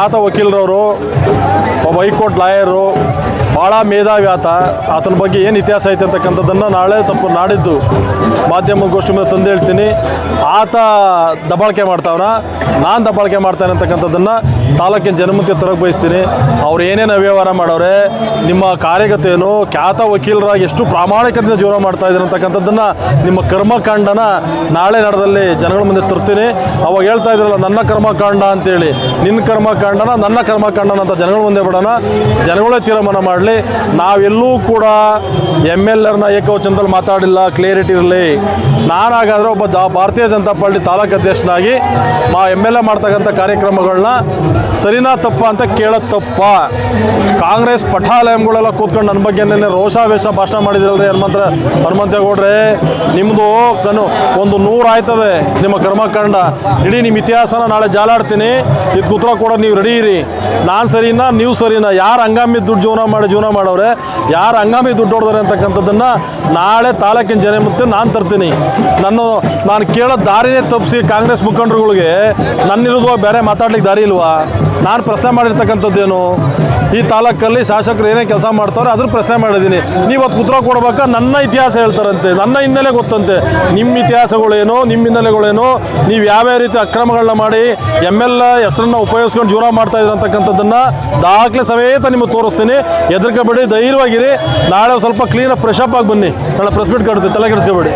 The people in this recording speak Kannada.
ಖ್ಯಾತ ವಕೀಲರವರು ಒಬ್ಬ ಹೈಕೋರ್ಟ್ ಲಾಯರು ಭಾಳ ಮೇಧಾವಿ ಆತ ಆತನ ಬಗ್ಗೆ ಏನು ಇತಿಹಾಸ ಐತೆ ಅಂತಕ್ಕಂಥದ್ದನ್ನು ನಾಳೆ ತಪ್ಪು ನಾಡಿದ್ದು ಮಾಧ್ಯಮ ಗೋಷ್ಠಿ ಮೇಲೆ ತಂದು ಹೇಳ್ತೀನಿ. ಆತ ದಬ್ಬಾಳಿಕೆ ಮಾಡ್ತಾವನ. ನಾನು ದಬಾಳಿಕೆ ಮಾಡ್ತಾನೆ ಅಂತಕ್ಕಂಥದ್ದನ್ನು ತಾಲೂಕಿನ ಜನಮುಖಕ್ಕೆ ತರಕ್ಕೆ ಬಯಸ್ತೀನಿ. ಅವ್ರು ಏನೇನು ಅವ್ಯವಹಾರ ಮಾಡೋರೆ, ನಿಮ್ಮ ಕಾರ್ಯಗತೆಯನ್ನು ಖ್ಯಾತ ವಕೀಲರಾಗಿ ಎಷ್ಟು ಪ್ರಾಮಾಣಿಕತೆಯಿಂದ ಜೀವನ ಮಾಡ್ತಾ ಇದ್ದಾರೆ ಅಂತಕ್ಕಂಥದ್ದನ್ನು ನಿಮ್ಮ ಕರ್ಮಕಾಂಡನ ನಾಳೆ ನಡೆದಲ್ಲಿ ಜನಗಳ ಮುಂದೆ ತರ್ತೀನಿ. ಅವಾಗ ಹೇಳ್ತಾ ಇದ್ರಲ್ಲ, ನನ್ನ ಕರ್ಮಕಾಂಡ ಅಂತೇಳಿ. ನಿನ್ನ ಕರ್ಮಕಾಂಡನ ನನ್ನ ಕರ್ಮಕಾಂಡನ ಅಂತ ಜನಗಳ ಮುಂದೆ ಬಿಡೋಣ. ಜನಗಳೇ ತೀರ್ಮಾನ ಮಾಡಲಿ. ನಾವೆಲ್ಲೂ ಕೂಡ ಎಂ ಎಲ್ ಆರ್ನ ಏಕವಚನದಲ್ಲಿ ಮಾತಾಡಿಲ್ಲ ಕ್ಲಿಯರಿಟಿ ಇರಲಿ. ನಾನಾಗಾದ್ರೆ ಒಬ್ಬ ಭಾರತೀಯ ಜನತಾ ಪಾರ್ಟಿ ತಾಲೂಕು ಅಧ್ಯಕ್ಷನಾಗಿ ಮಾ ಎಂ ಎಲ್ ಎ ಮಾಡ್ತಕ್ಕಂಥ ಕಾರ್ಯಕ್ರಮಗಳನ್ನ ಸರಿನಾ ತಪ್ಪ ಅಂತ ಕೇಳೋದು ತಪ್ಪ? ಕಾಂಗ್ರೆಸ್ ಪಠಾಲಯಂಗಳೆಲ್ಲ ಕೂತ್ಕೊಂಡು ನನ್ನ ಬಗ್ಗೆ ನಿನ್ನೆ ರೋಷಾವೇಶ ಭಾಷಣ ಮಾಡಿದ್ರಲ್ರಿ ಹನುಮಂತ, ಹನುಮಂತೇಗೌಡ್ರೆ. ನಿಮ್ಮದು ಕನು ಒಂದು ನೂರು ಆಯ್ತದೆ ನಿಮ್ಮ ಕರ್ಮಕಾಂಡ. ಇಡೀ ನಿಮ್ಮ ಇತಿಹಾಸನ ನಾಳೆ ಜಾಲಾಡ್ತೀನಿ. ಇದಕ್ಕೆ ಉತ್ತರ ಕೂಡ ನೀವು ರೆಡಿ ಇರಿ. ನಾನು ಸರಿನಾ, ನೀವು ಸರಿನಾ, ಯಾರು ಹಂಗಾಮಿ ದುಡ್ಡು ಜೀವನ ಮಾಡಿ ಜೀವನ ಮಾಡೋರೆ, ಯಾರು ಹಂಗಾಮಿ ದುಡ್ಡು ಹೊಡೆದ್ರೆ ಅಂತಕ್ಕಂಥದ್ದನ್ನು ನಾಳೆ ತಾಲೂಕಿನ ಜನ ನಾನು ತರ್ತೀನಿ. ನಾನು ನಾನು ಕೇಳೋ ದಾರಿನೇ ತಪ್ಪಿಸಿ ಕಾಂಗ್ರೆಸ್ ಮುಖಂಡರುಗಳಿಗೆ ನನ್ನಿರೋದು ಬೇರೆ ಮಾತಾಡ್ಲಿಕ್ಕೆ ದಾರಿ ಇಲ್ವಾ? ನಾನು ಪ್ರಶ್ನೆ ಮಾಡಿರ್ತಕ್ಕಂಥದ್ದೇನು? ಈ ತಾಲೂಕಲ್ಲಿ ಶಾಸಕರು ಏನೇ ಕೆಲಸ ಮಾಡ್ತಾರೋ ಅದ್ರ ಪ್ರಶ್ನೆ ಮಾಡಿದ್ದೀನಿ. ನೀವು ಅದು ಉತ್ತರ ಕೊಡ್ಬೇಕಾ? ನನ್ನ ಇತಿಹಾಸ ಹೇಳ್ತಾರಂತೆ. ನನ್ನ ಹಿನ್ನೆಲೆ ಗೊತ್ತಂತೆ. ನಿಮ್ಮ ಇತಿಹಾಸಗಳೇನು ನಿಮ್ಮ ಹಿನ್ನೆಲೆಗಳೇನು, ನೀವು ಯಾವ್ಯಾವ ರೀತಿ ಅಕ್ರಮಗಳನ್ನ ಮಾಡಿ ಎಂ ಎಲ್ ಹೆಸರನ್ನ ಉಪಯೋಗಿಸ್ಕೊಂಡು ಜೀವನ ಮಾಡ್ತಾ ಇದ್ರು ಅಂತಕ್ಕಂಥದ್ದನ್ನು ದಾಖಲೆ ಸಮೇತ ನಿಮಗೆ ತೋರಿಸ್ತೀನಿ. ಹೆದರ್ಕೋಬೇಡಿ, ಧೈರ್ಯವಾಗಿರಿ. ನಾಳೆ ಸ್ವಲ್ಪ ಕ್ಲೀನಾಗಿ ಫ್ರೆಶ್ ಅಪ್ ಆಗಿ ಬನ್ನಿ. ನಾಳೆ ಪ್ರೆಸ್ ಮೀಟ್ ಕಾಡುತ್ತೆ ತಲೆ ಕೆಡಿಸ್ಕೋಬೇಡಿ.